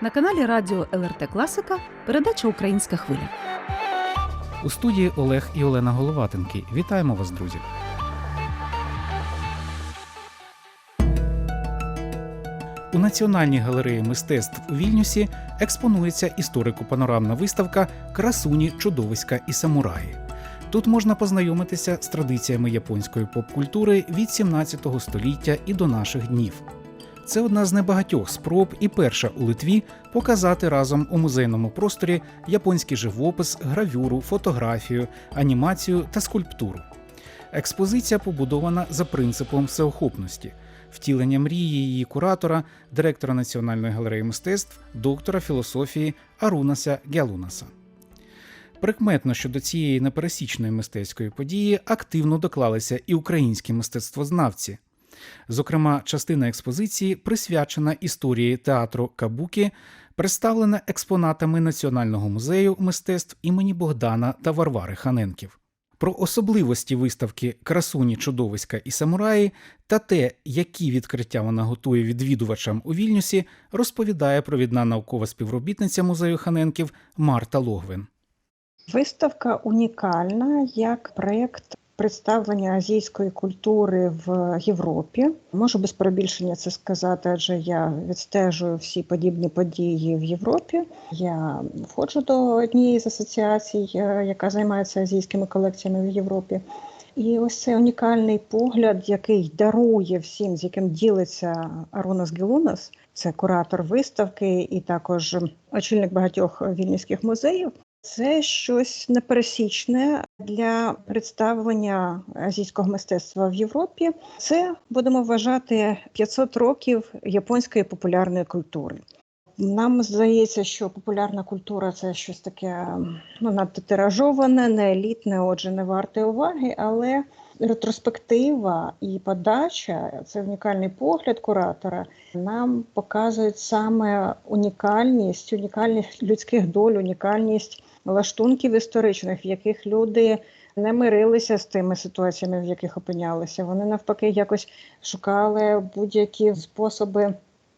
На каналі Радіо ЛРТ Класика передача Українська хвиля. У студії Олег і Олена Головатенки. Вітаємо вас, друзі. У Національній галереї мистецтв у Вільнюсі експонується історико-панорамна виставка Красуні, чудовиська і самураї. Тут можна познайомитися з традиціями японської поп-культури від 17 століття і до наших днів. Це одна з небагатьох спроб і перша у Литві показати разом у музейному просторі японський живопис, гравюру, фотографію, анімацію та скульптуру. Експозиція побудована за принципом всеохопності, втілення мрії її куратора, директора Національної галереї мистецтв, доктора філософії Арунаса Гялунаса. Прикметно, що до цієї непересічної мистецької події активно доклалися і українські мистецтвознавці. Зокрема, частина експозиції присвячена історії театру Кабукі, представлена експонатами Національного музею мистецтв імені Богдана та Варвари Ханенків. Про особливості виставки Красуні, чудовиська і самураї та те, які відкриття вона готує відвідувачам у Вільнюсі, розповідає провідна наукова співробітниця музею Ханенків Марта Логвин. Виставка унікальна як проєкт представлення азійської культури в Європі. Можу без перебільшення це сказати, адже я відстежую всі подібні події в Європі. Я входжу до однієї з асоціацій, е, яка займається азійськими колекціями в Європі. І ось цей унікальний погляд, який дарує всім, з яким ділиться Арунас Гелунас, це куратор виставки і також очільник багатьох вільнівських музеїв. Це щось непересічне для представлення азійського мистецтва в Європі. Це будемо вважати 500 років японської популярної культури. Нам здається, що популярна культура це щось таке ну, надто тиражоване, не елітне, отже, не варте уваги, але ретроспектива і подача це унікальний погляд куратора. Нам показують саме унікальність, унікальність людських доль, унікальність лаштунків історичних, в яких люди не мирилися з тими ситуаціями, в яких опинялися. Вони навпаки якось шукали будь-які способи.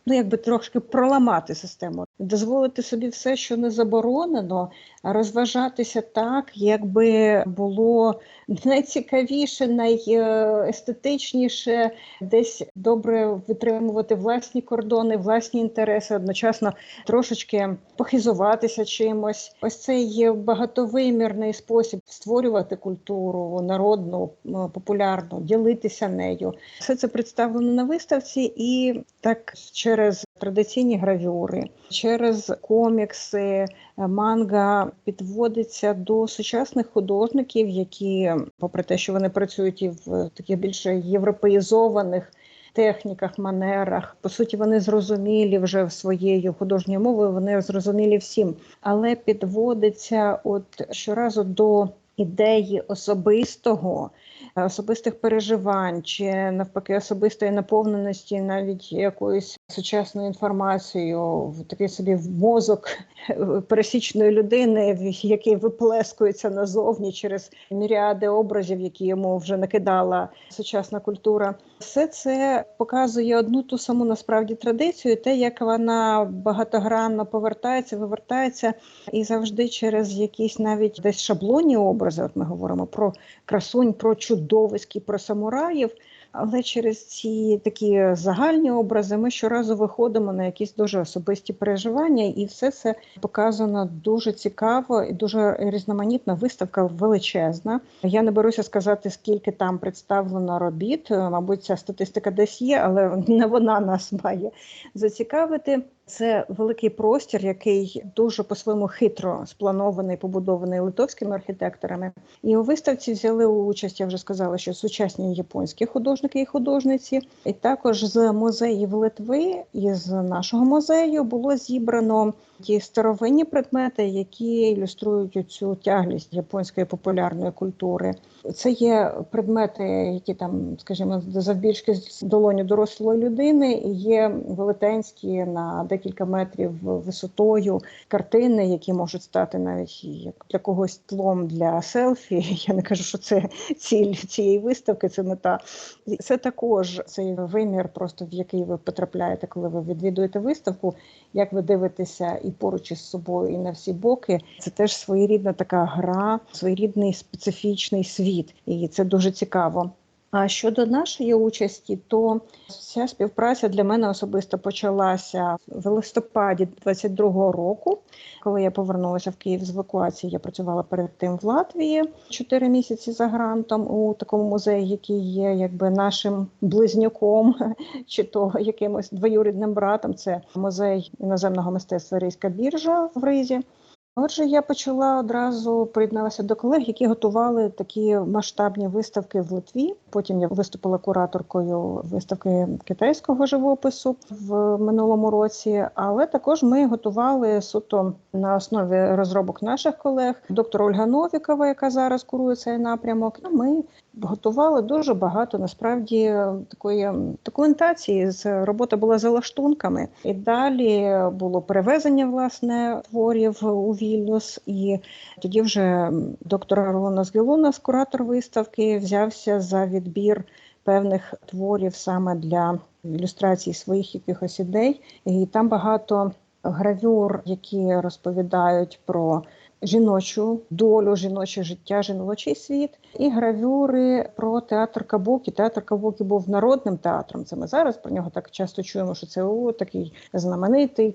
Ну, якби трошки проламати систему, дозволити собі все, що не заборонено, розважатися так, якби було найцікавіше, найестетичніше, десь добре витримувати власні кордони, власні інтереси, одночасно трошечки похизуватися чимось. Ось цей багатовимірний спосіб створювати культуру народну, популярну, ділитися нею. Все це представлено на виставці, і так через традиційні гравюри, через комікси, манга підводиться до сучасних художників, які, попри те, що вони працюють і в таких більше європеїзованих техніках, манерах, по суті, вони зрозумілі вже в своєю художньою мовою, вони зрозумілі всім, але підводиться от щоразу до ідеї особистого. Особистих переживань чи навпаки особистої наповненості, навіть якоюсь сучасною інформацією, в такий собі в мозок пересічної людини, який виплескується назовні через міріади образів, які йому вже накидала сучасна культура. Все це показує одну ту саму насправді традицію, те, як вона багатогранно повертається, вивертається, і завжди через якісь навіть десь шаблонні образи. От ми говоримо про красунь, про чудовиськи, про самураїв. Але через ці такі загальні образи ми щоразу виходимо на якісь дуже особисті переживання, і все це показано дуже цікаво і дуже різноманітна. Виставка величезна. Я не беруся сказати, скільки там представлено робіт. Мабуть, ця статистика десь є, але не вона нас має зацікавити. Це великий простір, який дуже по-своєму хитро спланований, побудований литовськими архітекторами. І у виставці взяли участь, я вже сказала, що сучасні японські художники і художниці, і також з музеїв Литви і з нашого музею було зібрано ті старовинні предмети, які ілюструють цю тяглість японської популярної культури. Це є предмети, які там, скажімо, завбільшки з долоню дорослої людини, і є велетенські на декілька метрів висотою картини, які можуть стати навіть як для когось тлом для селфі. Я не кажу, що це ціль цієї виставки, це мета. Це також цей вимір, просто в який ви потрапляєте, коли ви відвідуєте виставку. Як ви дивитеся і поруч із собою, і на всі боки, це теж своєрідна така гра, своєрідний специфічний світ, і це дуже цікаво. А щодо нашої участі, то ця співпраця для мене особисто почалася в листопаді 22-го року, коли я повернулася в Київ з евакуації. Я працювала перед тим в Латвії 4 місяці за грантом у такому музеї, який є якби нашим близнюком, чи то якимось двоюрідним братом. Це музей іноземного мистецтва Рейська біржа в Ризі. Отже, я почала одразу приєдналася до колег, які готували такі масштабні виставки в Литві. Потім я виступила кураторкою виставки китайського живопису в минулому році. Але також ми готували суто на основі розробок наших колег. Доктор Ольга Новікова, яка зараз курує цей напрямок. Ну, Ми готували дуже багато насправді такої документації. Робота була за лаштунками, і далі було перевезення власне творів у Вільнюс. І тоді вже доктор Ролонас Гелунас, куратор виставки, взявся за відбір певних творів саме для ілюстрації своїх якихось ідей. І там багато гравюр, які розповідають про жіночу долю, жіноче життя, жіночий світ, і гравюри про театр Кабукі. Театр Кабукі був народним театром. Це ми зараз про нього так часто чуємо, що це о, такий знаменитий,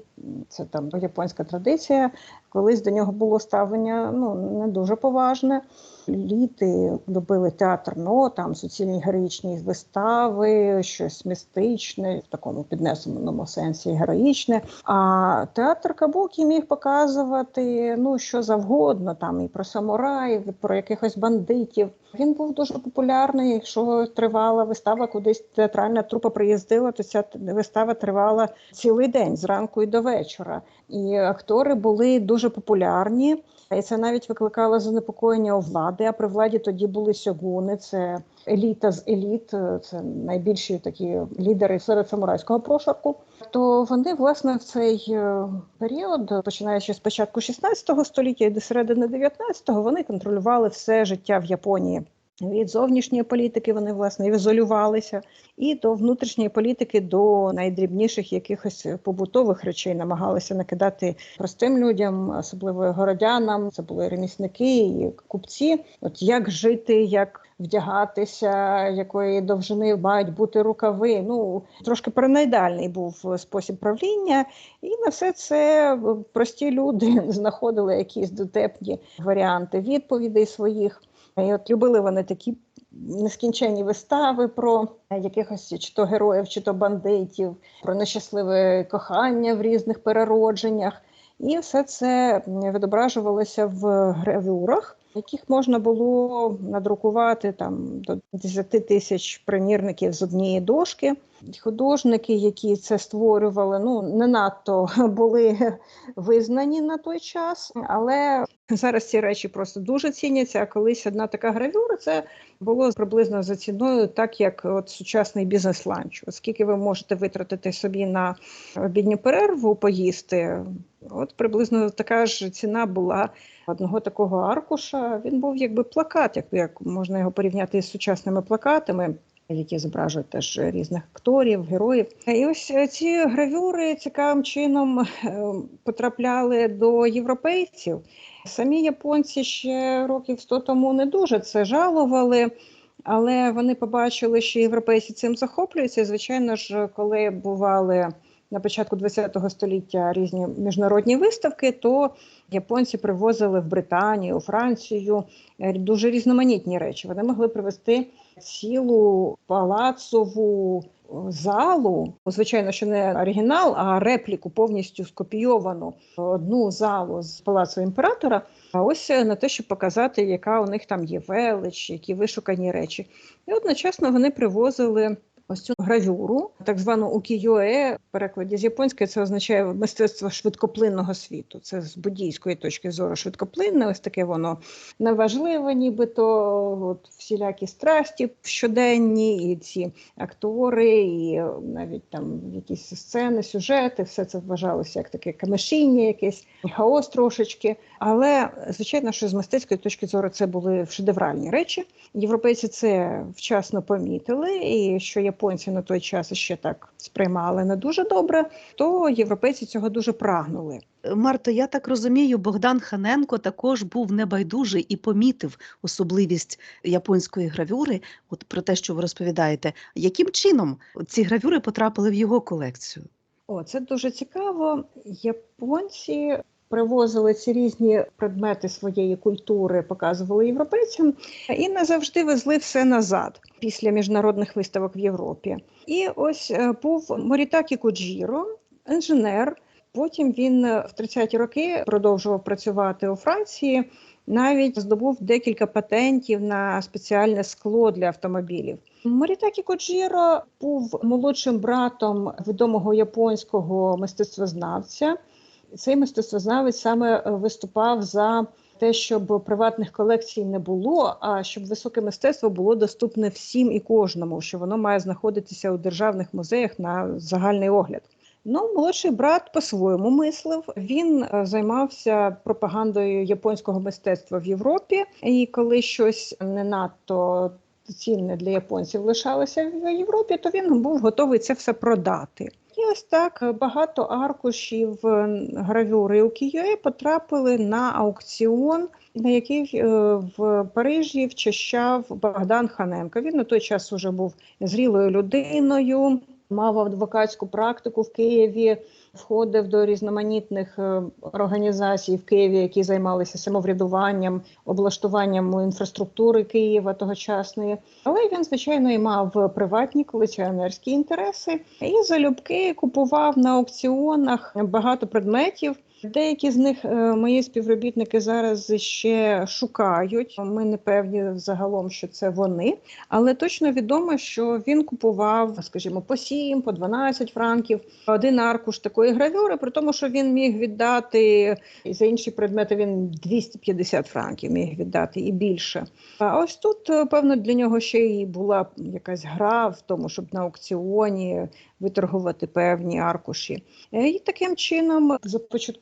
це там японська традиція. Колись до нього було ставлення ну не дуже поважне. Літи любили театр, ну там суцільні героїчні вистави, щось містичне, в такому піднесеному сенсі героїчне. А театр Кабукі міг показувати ну що завгодно, там і про самураїв, і про якихось бандитів. Він був дуже популярний. Якщо тривала вистава, кудись театральна трупа приїздила, то ця вистава тривала цілий день зранку і до вечора. І актори були дуже популярні. І це навіть викликало занепокоєння у влади. А при владі тоді були сьогуни, це еліта з еліт, це найбільші такі лідери серед самурайського прошарку. То вони власне в цей період, починаючи з початку 16 століття і до середини 19-го, вони контролювали все життя в Японії. Від зовнішньої політики вони власне ізолювалися, і до внутрішньої політики, до найдрібніших якихось побутових речей намагалися накидати простим людям, особливо городянам. Це були ремісники і купці. От як жити, як вдягатися, якої довжини мають бути рукави. Ну трошки параноїдальний був спосіб правління, і на все це прості люди знаходили якісь дотепні варіанти відповідей своїх. І от любили вони такі нескінченні вистави про якихось чи то героїв, чи то бандитів, про нещасливе кохання в різних переродженнях. І все це відображувалося в гравюрах, яких можна було надрукувати там до 10 тисяч примірників з однієї дошки. Художники, які це створювали, ну не надто були визнані на той час, але зараз ці речі просто дуже ціняться. А колись одна така гравюра це було приблизно за ціною, так як от сучасний бізнес-ланч. Оскільки ви можете витратити собі на обідню перерву, поїсти. От приблизно така ж ціна була одного такого аркуша. Він був якби плакат, як, як можна його порівняти з сучасними плакатами. Які зображують теж різних акторів, героїв, і ось ці гравюри цікавим чином потрапляли до європейців. Самі японці ще років 100 тому не дуже це жалували, але вони побачили, що європейці цим захоплюються. І, звичайно ж, коли бували на початку ХХ століття різні міжнародні виставки, то японці привозили в Британію, у Францію дуже різноманітні речі. Вони могли привезти цілу палацову залу, звичайно, що не оригінал, а репліку повністю скопійовану одну залу з палацу імператора. А ось на те, щоб показати, яка у них там є велич, які вишукані речі. І одночасно вони привозили ось цю гравюру, так звану укіюе, в перекладі з японської це означає мистецтво швидкоплинного світу. Це з буддійської точки зору швидкоплинне, ось таке воно неважливе, нібито от, всілякі страсті щоденні, і ці актори, і навіть там якісь сцени, сюжети, все це вважалося як таке камешіння, якесь хаос трошечки. Але звичайно, що з мистецької точки зору це були шедевральні речі. Європейці це вчасно помітили, і що японці на той час ще так сприймали не дуже добре, то європейці цього дуже прагнули. Марто, я так розумію, Богдан Ханенко також був небайдужий і помітив особливість японської гравюри. От про те, що ви розповідаєте, яким чином ці гравюри потрапили в його колекцію? О, це дуже цікаво. Японці привозили ці різні предмети своєї культури, показували європейцям, і не завжди везли все назад після міжнародних виставок в Європі. І ось е, був Морітакі Куджіро, інженер. Потім він е, в 30-ті роки продовжував працювати у Франції. Навіть здобув декілька патентів на спеціальне скло для автомобілів. Морітакі Коджіро був молодшим братом відомого японського мистецтвознавця. Цей мистецтвознавець саме е, виступав за те, щоб приватних колекцій не було, а щоб високе мистецтво було доступне всім і кожному, що воно має знаходитися у державних музеях на загальний огляд. Ну, молодший брат по-своєму мислив. Він е, займався пропагандою японського мистецтва в Європі. І коли щось не надто цінне для японців лишалося в Європі, то він був готовий це все продати. Ось так багато аркушів е, гравюри у Києві потрапили на аукціон, на який е, в Парижі вчащав Богдан Ханенко. Він на той час уже був зрілою людиною, мав адвокатську практику в Києві, входив до різноманітних е, організацій в Києві, які займалися самоврядуванням, облаштуванням інфраструктури Києва тогочасної. Але він, звичайно, і мав приватні колекціонерські інтереси і залюбки купував на аукціонах багато предметів. Деякі з них е, мої співробітники зараз ще шукають. Ми не певні загалом, що це вони, але точно відомо, що він купував, скажімо, по 7, по 12 франків один аркуш такої гравюри, при тому, що він міг віддати і за інші предмети він 250 франків міг віддати і більше. А ось тут, е, певно, для нього ще й була якась гра в тому, щоб на аукціоні виторгувати певні аркуші. Е, І таким чином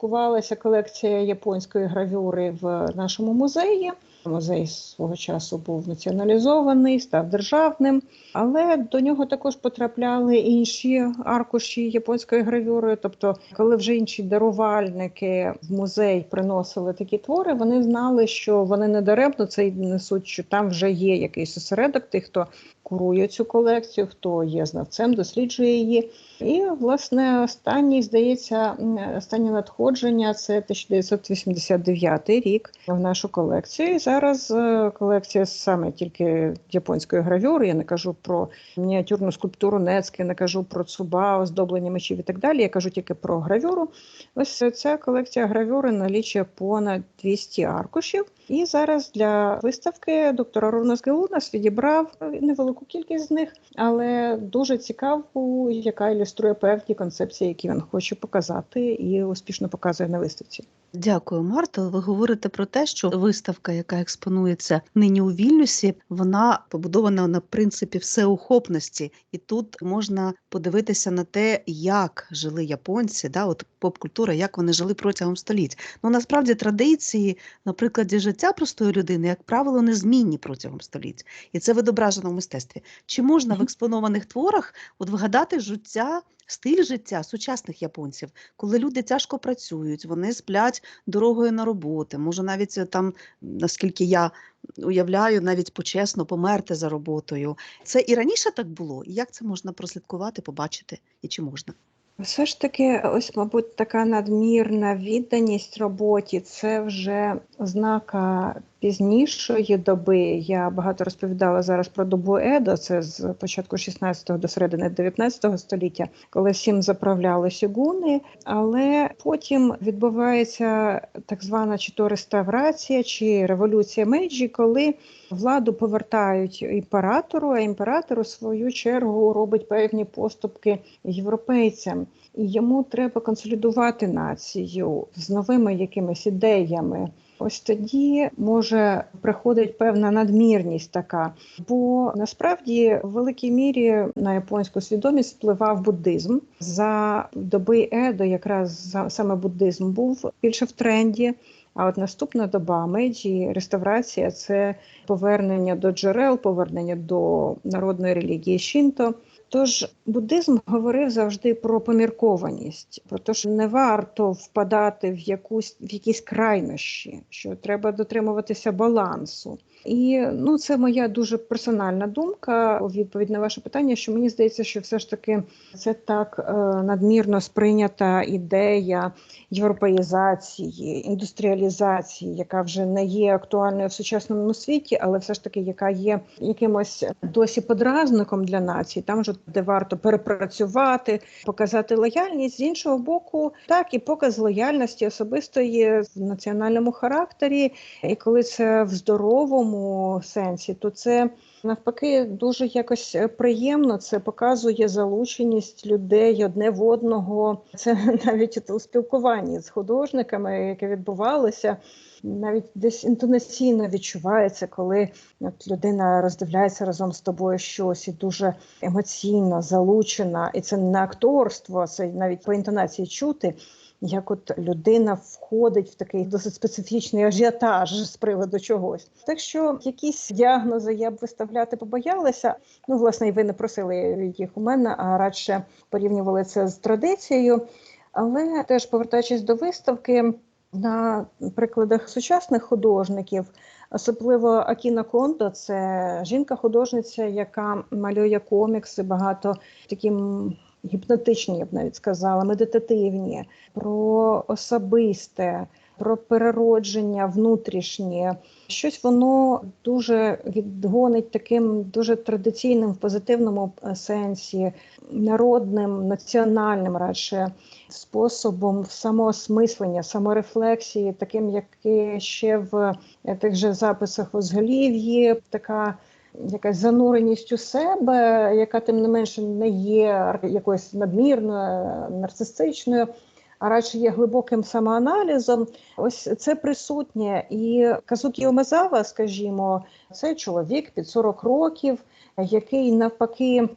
започаткувалася колекція японської гравюри в нашому музеї. Музей свого часу був націоналізований, став державним, але до нього також потрапляли інші аркуші японської гравюри. Тобто, коли вже інші дарувальники в музей приносили такі твори, вони знали, що вони не даремно це несуть, що там вже є якийсь осередок тих, хто курує цю колекцію, хто є знавцем, досліджує її. І, власне, останній, здається, останнє надходження це 1989 рік в нашу колекцію. Зараз е, колекція саме тільки японської гравюри. Я не кажу про мініатюрну скульптуру Нецьки, не кажу про цуба, оздоблення мечів і так далі. Я кажу тільки про гравюру. Ось ця колекція гравюри налічує понад 200 аркушів. І зараз для виставки доктора Рунас Гелунас відібрав невелику кількість з них, але дуже цікаву, яка ілюструє певні концепції, які він хоче показати, і успішно показує на виставці. Дякую, Марто. Ви говорите про те, що виставка, яка експонується нині у Вільнюсі, вона побудована на принципі всеохопності, і тут можна подивитися на те, як жили японці, да, от поп-культура, як вони жили протягом століть. Ну насправді традиції, на прикладі життя простої людини, як правило, незмінні протягом століть, і це відображено в мистецтві. Чи можна в експонованих творах от вгадати життя, стиль життя сучасних японців, коли люди тяжко працюють, вони сплять дорогою на роботи, може навіть е, там, наскільки я уявляю, навіть почесно померти за роботою. Це і раніше так було. І як це можна прослідкувати, побачити, і чи можна? Все ж таки, ось, мабуть, така надмірна відданість роботі це вже ознака пізнішої доби. Я багато розповідала зараз про добу Едо, це з початку 16-го до середини 19-го століття, коли всім заправляли сюгуни. Але потім відбувається так звана чи то реставрація, чи революція Мейджі, коли владу повертають імператору, а імператор у свою чергу робить певні поступки європейцям. І йому треба консолідувати націю з новими якимись ідеями. Ось тоді може приходить певна надмірність така, бо насправді в великій мірі на японську свідомість впливав буддизм за доби Едо, якраз саме буддизм був більше в тренді. А от наступна доба Меджі, реставрація це повернення до джерел, повернення до народної релігії Шінто. Тож буддизм говорив завжди про поміркованість, про те, що не варто впадати в якусь в якісь крайнощі, що треба дотримуватися балансу. І ну, це моя дуже персональна думка у відповідь на ваше питання. Що мені здається, що все ж таки це так е, надмірно сприйнята ідея європеїзації, індустріалізації, яка вже не є актуальною в сучасному світі, але все ж таки, яка є якимось досі подразником для нації, там же де варто перепрацювати, показати лояльність з іншого боку, так і показ лояльності особистої в національному характері. І коли це в здоровому сенсі, то це навпаки дуже якось приємно. Це показує залученість людей одне в одного. Це навіть у спілкуванні з художниками, яке відбувалося. Навіть десь інтонаційно відчувається, коли от людина роздивляється разом з тобою щось і дуже емоційно залучена, і це не акторство, це навіть по інтонації чути. Як от людина входить в такий досить специфічний ажіотаж з приводу чогось, так що якісь діагнози я б виставляти побоялася. Ну, власне, і ви не просили їх у мене, а радше порівнювали це з традицією. Але теж повертаючись до виставки, на прикладах сучасних художників, особливо Акіна Кондо, це жінка-художниця, яка малює комікси, багато такі гіпнотичні, я б навіть сказала, медитативні, про особисте, про переродження внутрішнє. Щось воно дуже відгонить таким дуже традиційним в позитивному е, сенсі, народним, національним радше способом самоосмислення, саморефлексії, таким, яке ще в е, тих же записах в Озголів'ї, така якась зануреність у себе, яка тим не менше не є якоюсь надмірною, нарцистичною, а радше є глибоким самоаналізом. Ось це присутнє. І Казукі Омезава, скажімо, це чоловік під 40 років, який навпаки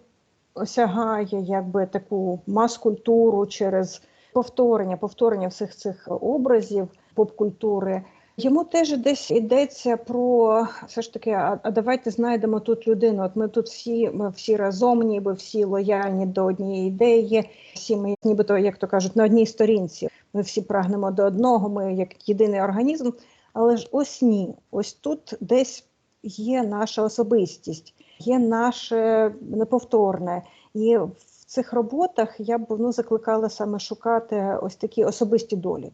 осягає якби таку мас-культуру через повторення, повторення всіх цих образів поп-культури. Йому теж десь йдеться про все ж таки, а, а давайте знайдемо тут людину. От ми тут всі, ми всі разом, ніби всі лояльні до однієї ідеї, всі ми, нібито, як то кажуть, на одній сторінці. Ми всі прагнемо до одного, ми як єдиний організм. Але ж ось ні, ось тут десь є наша особистість, є наше неповторне. І в цих роботах я б ну, закликала саме шукати ось такі особисті долі.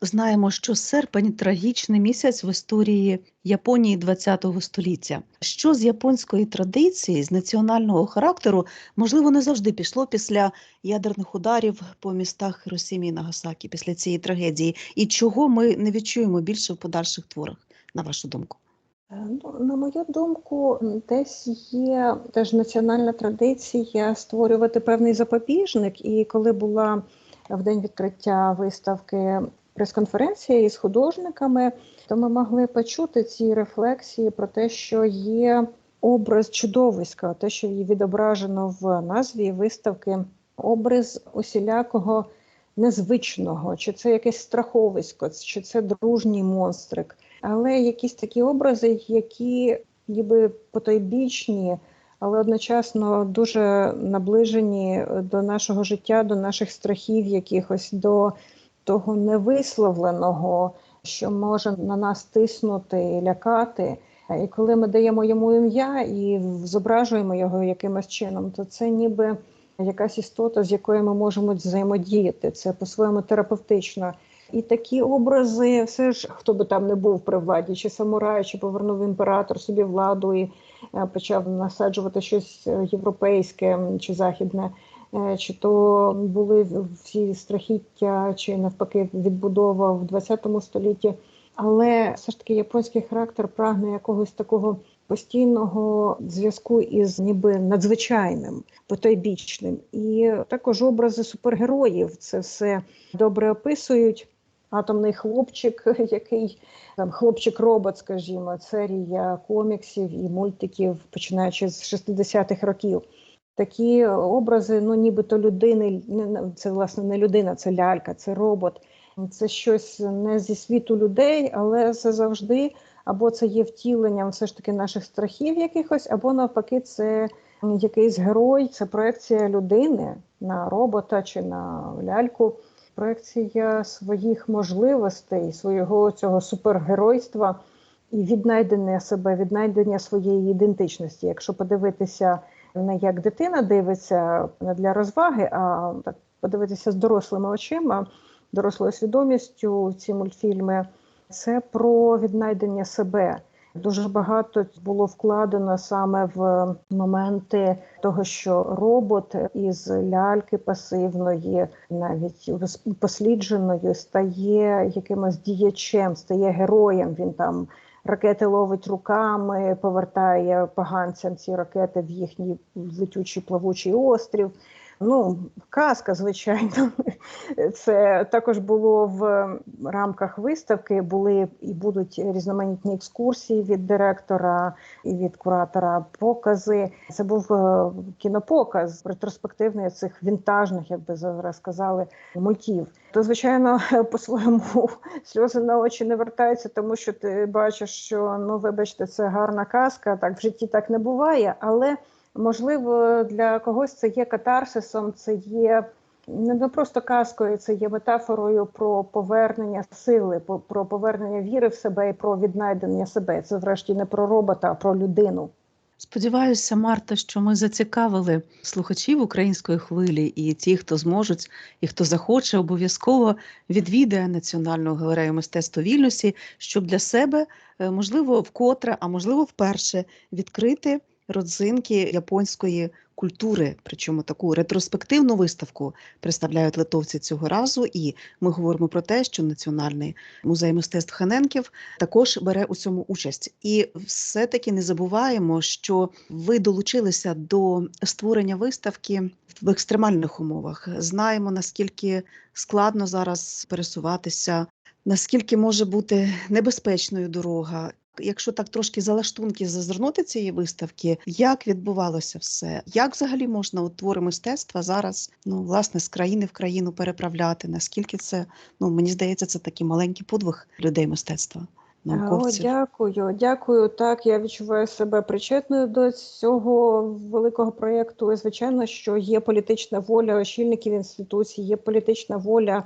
Знаємо, що серпень трагічний місяць в історії Японії ХХ століття. Що з японської традиції, з національного характеру, можливо, не завжди пішло після ядерних ударів по містах Хіросімі і Нагасакі після цієї трагедії, і чого ми не відчуємо більше в подальших творах, на вашу думку? Е, Ну, на мою думку, десь є теж національна традиція створювати певний запобіжник. І коли була в день відкриття виставки прес-конференція із художниками, то ми могли почути ці рефлексії про те, що є образ чудовиська, те, що її відображено в назві виставки, образ усілякого незвичного, чи це якесь страховисько, чи це дружній монстрик. Але якісь такі образи, які ніби потойбічні, але одночасно дуже наближені до нашого життя, до наших страхів, якихось до того невисловленого, що може на нас тиснути, лякати. І коли ми даємо йому ім'я і зображуємо його якимось чином, то це ніби якась істота, з якою ми можемо взаємодіяти. Це по-своєму терапевтично. І такі образи, все ж хто би там не був при владі, чи самурай, чи повернув імператор собі владу і е, почав насаджувати щось е, європейське чи західне, е, чи то були всі страхіття, чи навпаки відбудова в ХХ столітті. Але все ж таки японський характер прагне якогось такого постійного зв'язку із ніби надзвичайним, потойбічним. І також образи супергероїв це все добре описують. Атомний хлопчик, який там хлопчик-робот, скажімо, серія коміксів і мультиків, починаючи з 60-х років. Такі образи, ну нібито людини, це власне не людина, це лялька, це робот. Це щось не зі світу людей, але це завжди або це є втіленням все ж таки наших страхів якихось, або навпаки, це якийсь герой, це проекція людини на робота чи на ляльку, проекція своїх можливостей, свого цього супергеройства і віднайдення себе, віднайдення своєї ідентичності. Якщо подивитися не як дитина дивиться не для розваги, а так подивитися з дорослими очима, дорослою свідомістю ці мультфільми. Це про віднайдення себе. Дуже багато було вкладено саме в моменти того, що робот із ляльки пасивної, навіть послідженої, стає якимось діячем, стає героєм. Він там ракети ловить руками, повертає поганцям ці ракети в їхній летючий плавучий острів. Ну, казка, звичайно. Це також було в рамках виставки. Були і будуть різноманітні екскурсії від директора і від куратора. Покази. Це був е, кінопоказ ретроспективний цих вінтажних, як би зараз сказали, мультів. То, звичайно, по-своєму сльози на очі не вертаються, тому що ти бачиш, що ну, вибачте, це гарна казка. Так в житті так не буває, але. Можливо, для когось це є катарсисом, це є не просто казкою, це є метафорою про повернення сили, про повернення віри в себе і про віднайдення себе. Це, врешті, не про робота, а про людину. Сподіваюся, Марта, що ми зацікавили слухачів української хвилі і ті, хто зможуть і хто захоче, обов'язково відвідає Національну галерею мистецтва Вільнюсі, щоб для себе, е, можливо, вкотре, а можливо, вперше відкрити родзинки японської культури, причому таку ретроспективну виставку представляють литовці цього разу. І ми говоримо про те, що Національний музей мистецтв Ханенків також бере у цьому участь. І все-таки не забуваємо, що ви долучилися до створення виставки в екстремальних умовах. Знаємо наскільки складно зараз пересуватися, наскільки може бути небезпечною дорога якщо так трошки залаштунки зазирнути цієї виставки, як відбувалося все, як взагалі можна от твори мистецтва зараз ну власне з країни в країну переправляти? Наскільки це ну мені здається, це такий маленький подвиг людей мистецтва? Науковців. О, дякую, дякую. Так, я відчуваю себе причетною до цього великого проєкту. І, Звичайно, що є політична воля очільників інституцій, є політична воля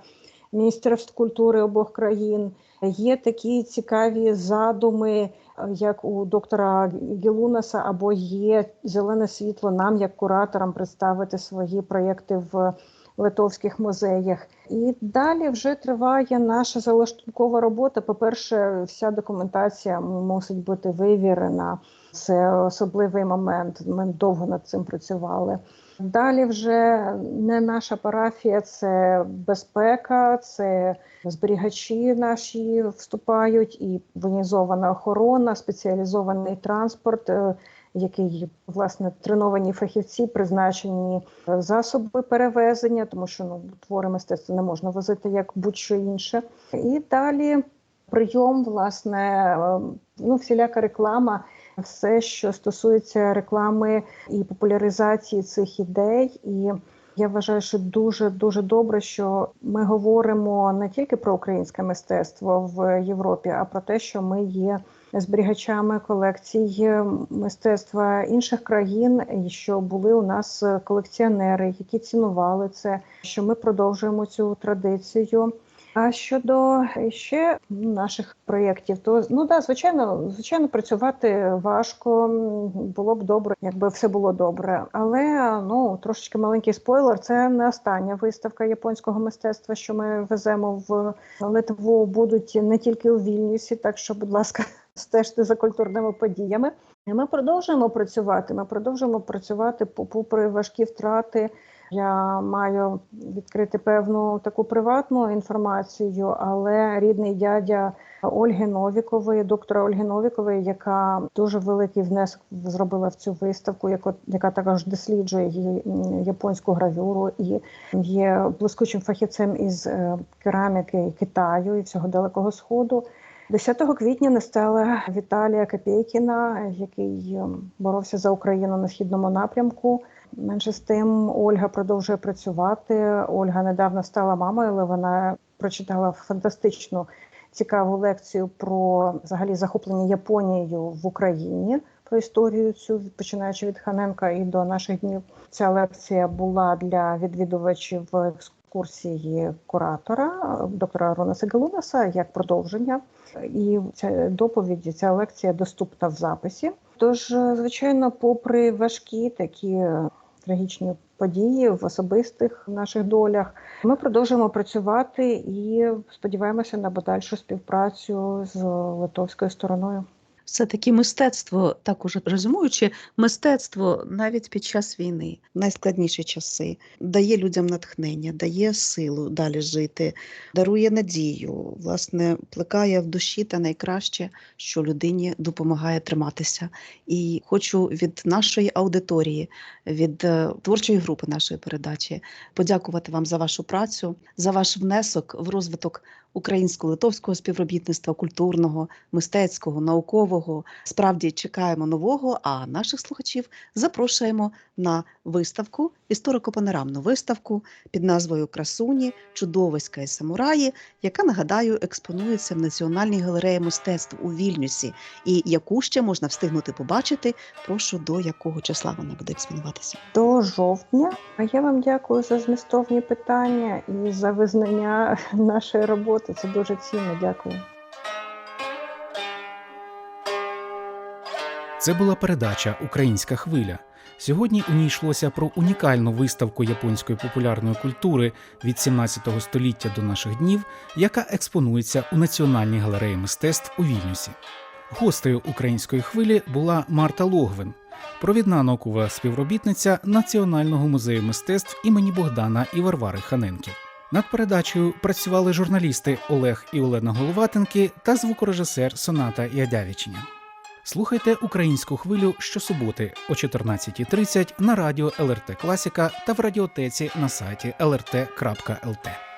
міністерств культури обох країн. Є такі цікаві задуми, як у доктора Гілунаса, або є зелене світло нам, як кураторам, представити свої проєкти в литовських музеях. І далі вже триває наша залаштункова робота. По-перше, вся документація мусить бути вивірена. Це особливий момент. Ми довго над цим працювали. Далі вже не наша парафія, це безпека, це зберігачі наші вступають, і воєнізована охорона, спеціалізований транспорт, е, який власне треновані фахівці, призначені засоби перевезення, тому що ну твори мистецтва не можна возити як будь-що інше. І далі прийом, власне, е, ну всіляка реклама все, що стосується реклами і популяризації цих ідей. І я вважаю, що дуже дуже добре, що ми говоримо не тільки про українське мистецтво в Європі, а про те, що ми є зберігачами колекцій мистецтва інших країн, і що були у нас колекціонери, які цінували це. Що ми продовжуємо цю традицію. А щодо ще наших проєктів, то ну да, звичайно, звичайно, працювати важко. Було б добре, якби все було добре. Але ну трошечки маленький спойлер. Це не остання виставка японського мистецтва, що ми веземо в Литву. Будуть не тільки у Вільнюсі, так що, будь ласка, стежте за культурними подіями. Ми продовжуємо працювати. Ми продовжуємо працювати по- попри важкі втрати. Я маю відкрити певну таку приватну інформацію, але рідний дядя Ольги Новікової, доктора Ольги Новікової, яка дуже великий внесок зробила в цю виставку, яко- яка також досліджує її японську гравюру і є блискучим фахівцем із е, кераміки Китаю і всього Далекого Сходу. 10 квітня не стала Віталія Копейкіна, який боровся за Україну на східному напрямку. Менше з тим, Ольга продовжує працювати. Ольга недавно стала мамою, але вона прочитала фантастичну цікаву лекцію про взагалі захоплення Японією в Україні. Про історію цю починаючи від Ханенка і до наших днів. Ця лекція була для відвідувачів екскурсії куратора доктора Ронаса Галунаса як продовження. І ця доповідь, ця лекція доступна в записі. Тож, звичайно, попри важкі такі трагічні події в особистих наших долях, ми продовжуємо працювати і сподіваємося на подальшу співпрацю з литовською стороною. Все-таки мистецтво, так уже резюмуючи, мистецтво навіть під час війни, в найскладніші часи, дає людям натхнення, дає силу далі жити, дарує надію, власне, плекає в душі те найкраще, що людині допомагає триматися. І хочу від нашої аудиторії, від е, творчої групи нашої передачі подякувати вам за вашу працю, за ваш внесок в розвиток українсько-литовського співробітництва культурного, мистецького, наукового. Справді чекаємо нового. А наших слухачів запрошуємо на виставку, історико-панорамну виставку під назвою Красуні, чудовиська і самураї, яка нагадаю експонується в Національній галереї мистецтв у Вільнюсі, і яку ще можна встигнути побачити. Прошу до якого числа вона буде експонуватися. До жовтня. А я вам дякую за змістовні питання і за визнання нашої роботи. Це дуже цінно. Дякую. Це була передача Українська хвиля. Сьогодні у ній йшлося про унікальну виставку японської популярної культури від 17 століття до наших днів, яка експонується у Національній галереї мистецтв у Вільнюсі. Гостею української хвилі була Марта Логвин, провідна наукова співробітниця Національного музею мистецтв імені Богдана і Варвари Ханенків. Над передачею працювали журналісти Олег і Олена Головатенки та звукорежисер Соната Ядявічня. Слухайте українську хвилю щосуботи о 14.30 на радіо ЛРТ Класіка та в радіотеці на сайті lrt.lt.